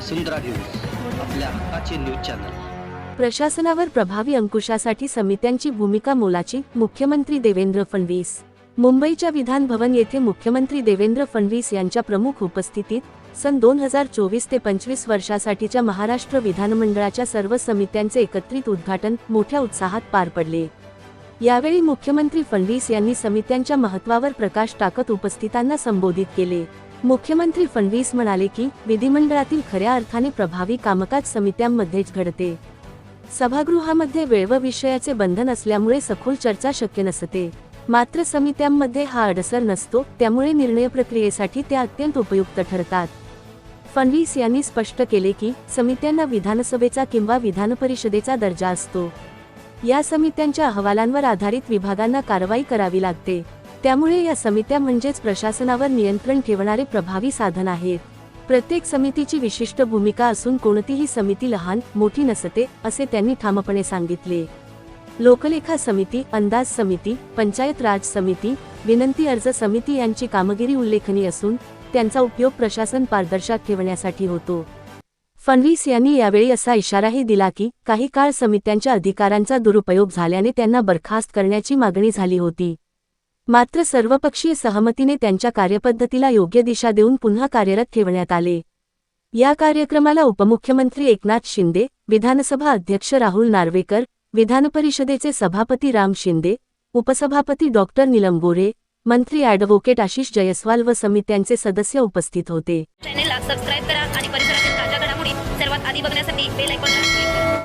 वसुंधरा news आपल्या हक्काचे news channel. प्रशासनावर प्रभावी अंकुशासाठी समित्यांची भूमिका मोलाची मुख्यमंत्री देवेंद्र फडणवीस. मुंबईच्या विधान भवन येथे मुख्यमंत्री देवेंद्र फडणवीस यांच्या प्रमुख उपस्थितीत सन दोन हजार चोवीस ते पंचवीस वर्षासाठीच्या महाराष्ट्र विधानमंडळाच्या सर्व समित्यांचे एकत्रित उद्घाटन मोठ्या उत्साहात पार पडले. यावेळी मुख्यमंत्री फडणवीस यांनी समित्यांच्या महत्वावर प्रकाश टाकत उपस्थितांना संबोधित केले. मुख्यमंत्री फडणवीस म्हणाले की विधिमंडळातील खऱ्या अर्थाने प्रभावी कामकाज समित्यांमध्येच घडते. सभागृहामध्ये वेळ व विषयाचे बंधन असल्यामुळे सखोल चर्चा शक्य नसते. मात्र समित्यांमध्ये हा अडसर नसतो त्यामुळे निर्णय प्रक्रियेसाठी त्या अत्यंत उपयुक्त ठरतात. फडणवीस यांनी स्पष्ट केले की समित्यांना विधानसभेचा किंवा विधानपरिषदेचा दर्जा असतो. या समित्यांच्या अहवालांवर आधारित विभागांना कारवाई करावी लागते. त्यामुळे या समित्या म्हणजेच प्रशासनावर नियंत्रण ठेवणारे प्रभावी साधन आहेत. प्रत्येक समितीची विशिष्ट भूमिका असून कोणतीही समिती लहान मोठी नसते असे त्यांनी ठामपणे सांगितले. लोकलेखा समिती अंदाज समिती पंचायत राज समिती विनंती अर्ज समिती यांची कामगिरी उल्लेखनीय असून त्यांचा उपयोग प्रशासन पारदर्शक ठेवण्यासाठी होतो. फडणवीस यांनी यावेळी असा इशाराही दिला की काही काळ समित्यांच्या अधिकारांचा दुरुपयोग झाल्याने त्यांना बरखास्त करण्याची मागणी झाली होती. मात्र सर्वपक्षीय सहमतीने त्यांच्या कार्यपद्धतीला योग्य दिशा देऊन पुन्हा कार्यरत ठेवण्यात आले. या कार्यक्रमाला उपमुख्यमंत्री एकनाथ शिंदे विधानसभा अध्यक्ष राहुल नार्वेकर विधानपरिषदेचे सभापती राम शिंदे उपसभापती डॉक्टर निलम गोरे मंत्री ॲडव्होकेट आशिष जयस्वाल व समित्यांचे सदस्य उपस्थित होते. चॅनेलला सबस्क्राईब करा आणि परिसरातील ताज्या घडामोडी सर्वात आधी बघण्यासाठी बेल आयकॉनला